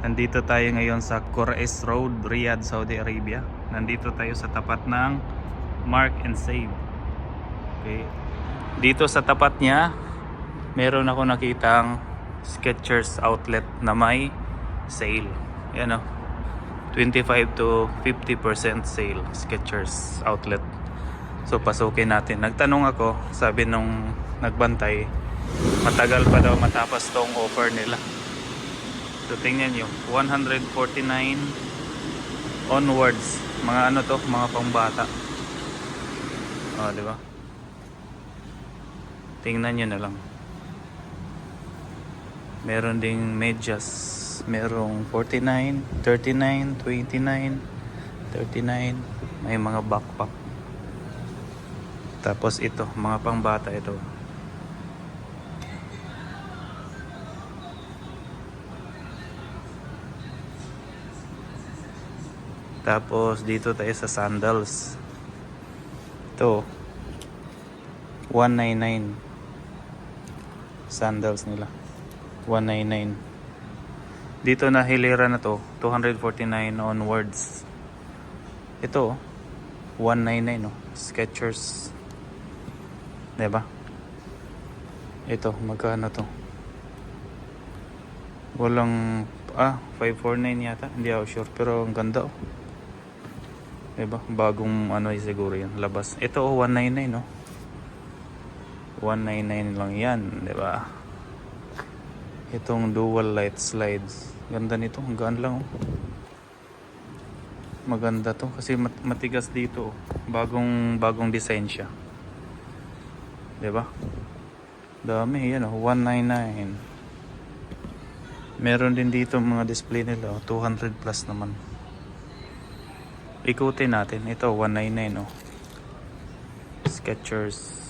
Nandito tayo ngayon sa Qurais Road, Riyadh, Saudi Arabia. Nandito tayo sa tapat ng Mark and Save. Okay. Dito sa tapat niya, meron ako nakitang Skechers outlet na may sale. Yan o. 25 to 50% sale Skechers outlet. So pasukin natin. Nagtanong ako, sabi nung nagbantay, matagal pa daw matapos tong offer nila. So tingnan nyo, 149 onwards. Mga ano to, mga pangbata. Oh, di ba? Tingnan nyo na lang. Meron ding medyas. Merong 49, 39, 29, 39. May mga backpack. Tapos ito, mga pangbata ito. Tapos dito tayo sa sandals. Ito. 199. Sandals nila. 199. Dito na hilera na to, 249 onwards. Ito, 199 no. Skechers. 'Di ba? Ito, magkano to? Walang ah 549 yata, hindi ako sure pero ang ganda oh. 'Di ba? Bagong ano eh, siguro 'yan, labas. Ito oh 199 no. 199 lang 'yan, 'di ba? Itong dual light slides. Ganda nito, ang gaan lang oh. Maganda to kasi mat- matigas dito. oh. Bagong bagong design siya. 'Di ba? Dami yan oh, 199. Meron din dito mga display nila, oh, 200 plus naman. Ikutin natin. Ito 199 oh. Skechers.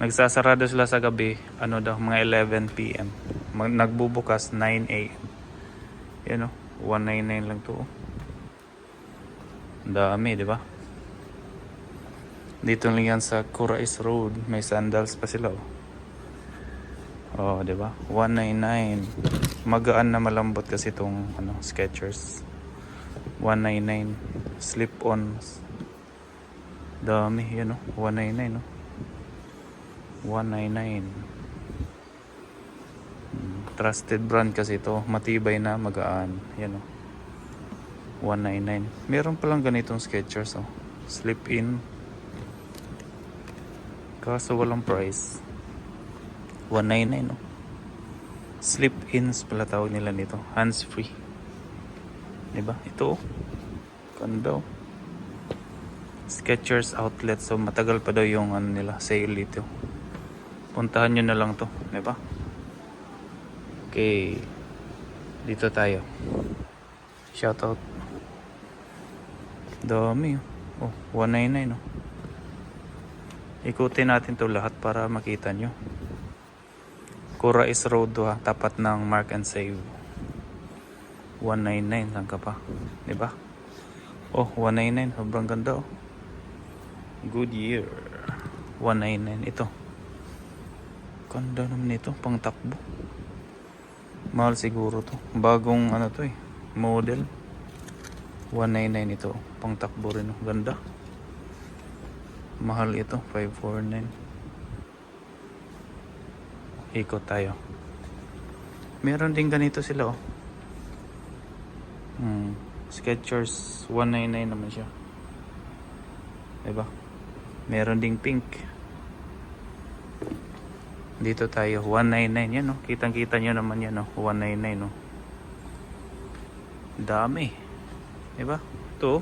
Nagsasarado sila sa gabi, ano daw, mga 11 PM. Mag nagbubukas 9 AM. Yan oh, 199 lang to. oh. Dami, di ba? Dito lang yan sa Kurais Road. May sandals pa sila oh. Oh, di ba? 199. Magaan na malambot kasi itong ano, Skechers. 199. Slip-ons. Dami, yan oh. 199 oh. 199. Hmm, Trusted brand kasi ito. Matibay na, magaan. Yan oh. 199. Meron palang ganitong Skechers oh. Slip in. Kaso walang price. 199 no. Slip ins pala tawag nila nito. Hands free. 'Di ba? Ito. Ganda. oh. Skechers outlet so matagal pa daw yung ano nila sale dito. Puntahan nyo na lang to, 'di ba? Okay. Dito tayo. Shoutout. Dami oh. Oh, 199 oh. Ikutin natin to lahat para makita nyo. Kurais Road to ha, tapat ng Mark and Save. 199 lang ka pa. 'Di ba? Oh, 199, sobrang ganda oh. Good year. 199 ito. Ganda naman ito, pang takbo. Mahal siguro to. Bagong ano to eh, model. 199 ito, pang takbo rin oh. Ganda. Mahal ito, 549. Ikot tayo. Meron din ganito sila oh. Hmm. Skechers 199 naman siya. 'Di ba? Meron ding pink. Dito tayo 199 yan oh. Kitang-kita nyo naman yan oh. 199 oh. Dami. 'Di ba? Oh.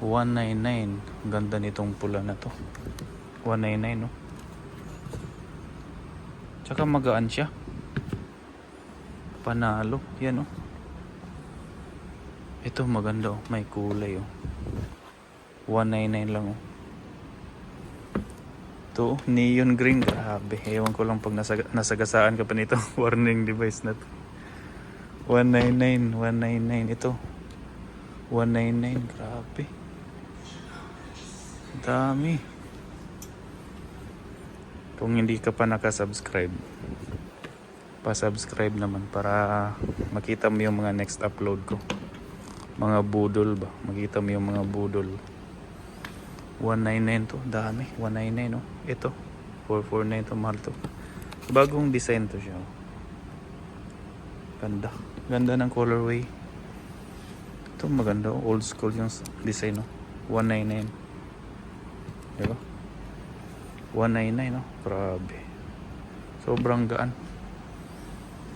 199. Ganda nitong pula na to. 199 no. Tsaka magaan siya. Panalo. Yan oh. Ito maganda oh. May kulay oh. 199 lang oh. Ito oh, neon green. Grabe. Ewan ko lang pag nasag nasagasaan ka pa nito. Warning device na to. 199. 199. Ito. 199. Grabe. Dami. Kung hindi ka pa nakasubscribe, Pa-subscribe naman para makita mo yung mga next upload ko. Mga budol ba? Makita mo yung mga budol. 199 to, dami. 199 no. Ito, 449 to, mahal to. Bagong design to siya. oh. Ganda. Ganda ng colorway. Ito maganda. oh. Old school yung design. No? 199. Diba? 199. No? Grabe. Sobrang gaan.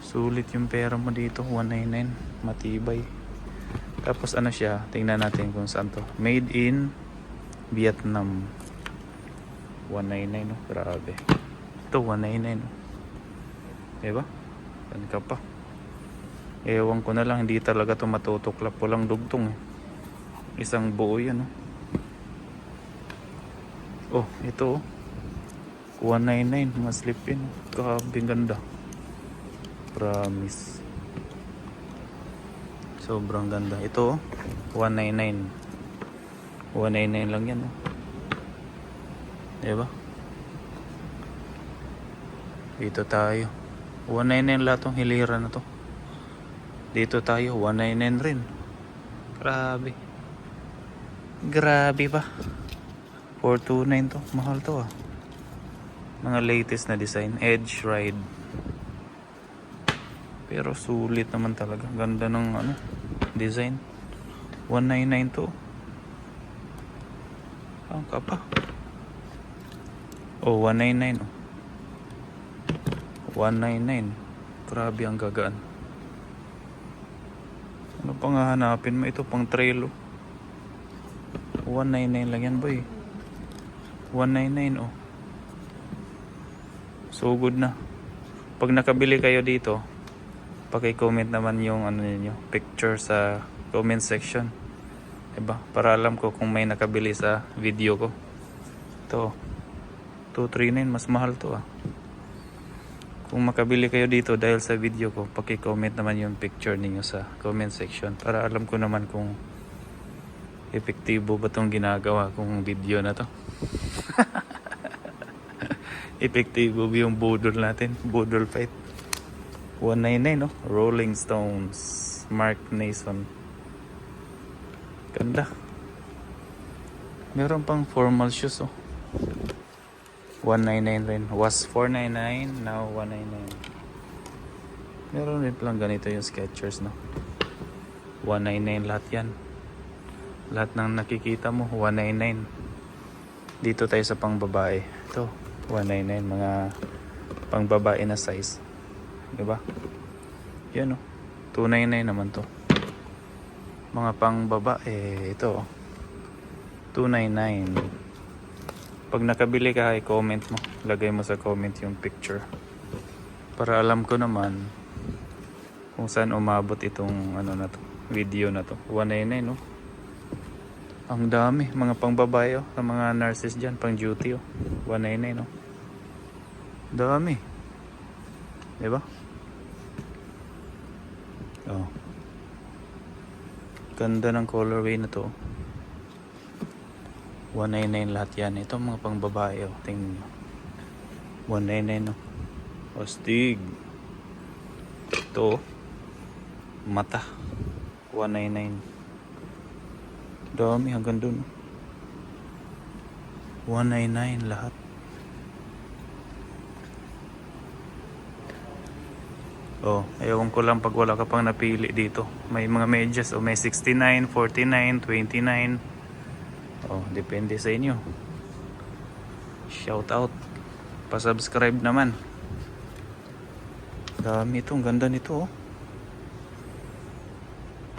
Sulit yung pera mo dito. 199. Matibay. Tapos ano siya? Tingnan natin kung saan to. Made in Vietnam. 199. No? Grabe. Ito 199. No? Diba? Yan ka pa. Ewan ko na lang, hindi talaga to matutuklap. Walang dugtong eh. Isang buo yan, oh. Oh, ito oh. 199, mga slip in. Grabe ganda. Promise. Sobrang ganda. Ito oh, 199. 199 lang yan oh. Diba? Dito tayo. 199 lahat ng hilira na to. Dito tayo, 199 rin. Grabe. Grabe ba? 429 to. Mahal to ah. Mga latest na design. Edge Ride. Pero sulit naman talaga. Ganda ng ano, design. 199 to. Ang ka pa. Oh, 199 oh. 199. Grabe ang gagaan. Ano pang hahanapin mo? Ito pang trail oh. 199 lang yan boy. 199 oh. So good na. Pag nakabili kayo dito, paki-comment naman yung ano niyo, picture sa comment section. Diba? Para alam ko kung may nakabili sa video ko. Ito. 239 mas mahal to ah. Kung makabili kayo dito dahil sa video ko, paki-comment naman yung picture ninyo sa comment section para alam ko naman kung epektibo ba tong ginagawa kong video na to. epektibo yung budol natin? Budol fight. 199 no? Rolling Stones. Mark Nason. Ganda. Meron pang formal shoes oh. 199 rin. Was 499, now 199. Meron rin palang ganito yung Skechers, no? 199 lahat yan. Lahat ng nakikita mo, 199. Dito tayo sa pangbabae. Ito, 199. Mga pangbabae na size. Diba? Yan, no? 299 naman to. Mga pangbabae, ito. 299. Pag nakabili ka, i-comment mo. Lagay mo sa comment yung picture. Para alam ko naman kung saan umabot itong ano na to, video na to. 199 no. Ang dami, mga pangbabae oh, mga nurses diyan, pang duty oh. 199 no. Dami. 'Di ba? Oh. Ganda ng colorway na to. 199 lahat yan. Ito mga pang babae oh. Tingnan nyo. 199 no. Ostig. Ito. oh. Mata. 199. Dami hanggang dun. oh. 199 lahat. Oh, ewan ko lang pag wala ka pang napili dito. May mga medyas o may 69, 49, 29. Oh, depende sa inyo. Shout out. Pa-subscribe naman. Dami ito, ang ganda nito oh.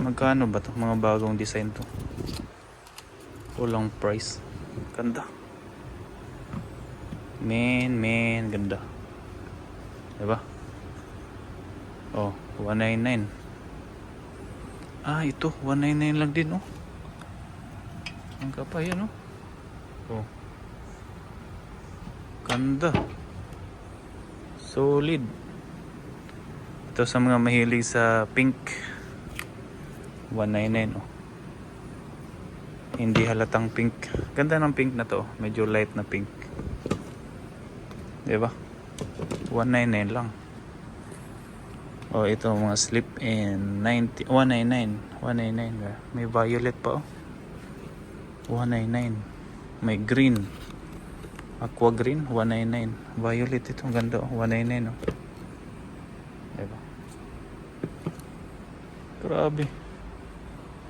Magkano ba to? Mga bagong design to. Walang price. Ganda. Men, men, ganda. Diba? Oh, 199. Ah, ito, 199 lang din oh. Ang kapay yan, oh. Oh. Ganda. Solid. Ito sa mga mahilig sa pink. 199, oh. Hindi halatang pink. Ganda ng pink na to. oh. Medyo light na pink. Diba? 199 lang. Oh, ito mga slip in 90 199. 199 ba? May violet pa oh. 199. May green. Aqua green 199. Violet ito ang ganda oh. 199 oh. Diba? Grabe.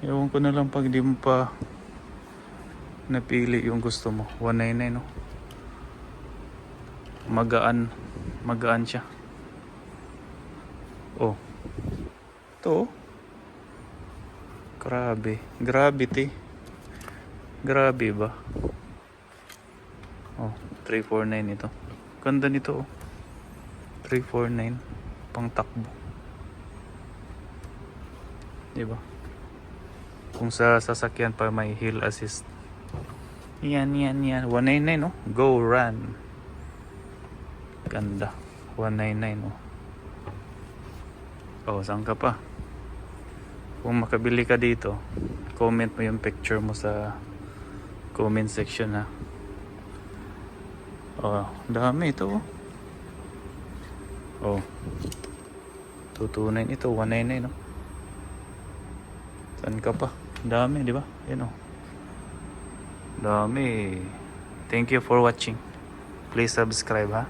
Ewan ko na lang pag di mo pa napili yung gusto mo. 199 oh. Magaan. Magaan siya. Oh. Oh. Grabe. Gravity. Grabe ba? Oh, 349 ito. Ganda nito oh. 349 pang takbo. 'Di ba? Kung sa sasakyan pa may hill assist. Yan, yan, yan. 199 no? Go run. Ganda. 199 oh. Oh, saan ka pa? Kung makabili ka dito, comment mo yung picture mo sa comment section ha. Oh, dami ito oh. Oh. 229 ito, 199 no. Saan ka pa? Dami, di ba? Yan oh. Dami. Thank you for watching. Please subscribe ha.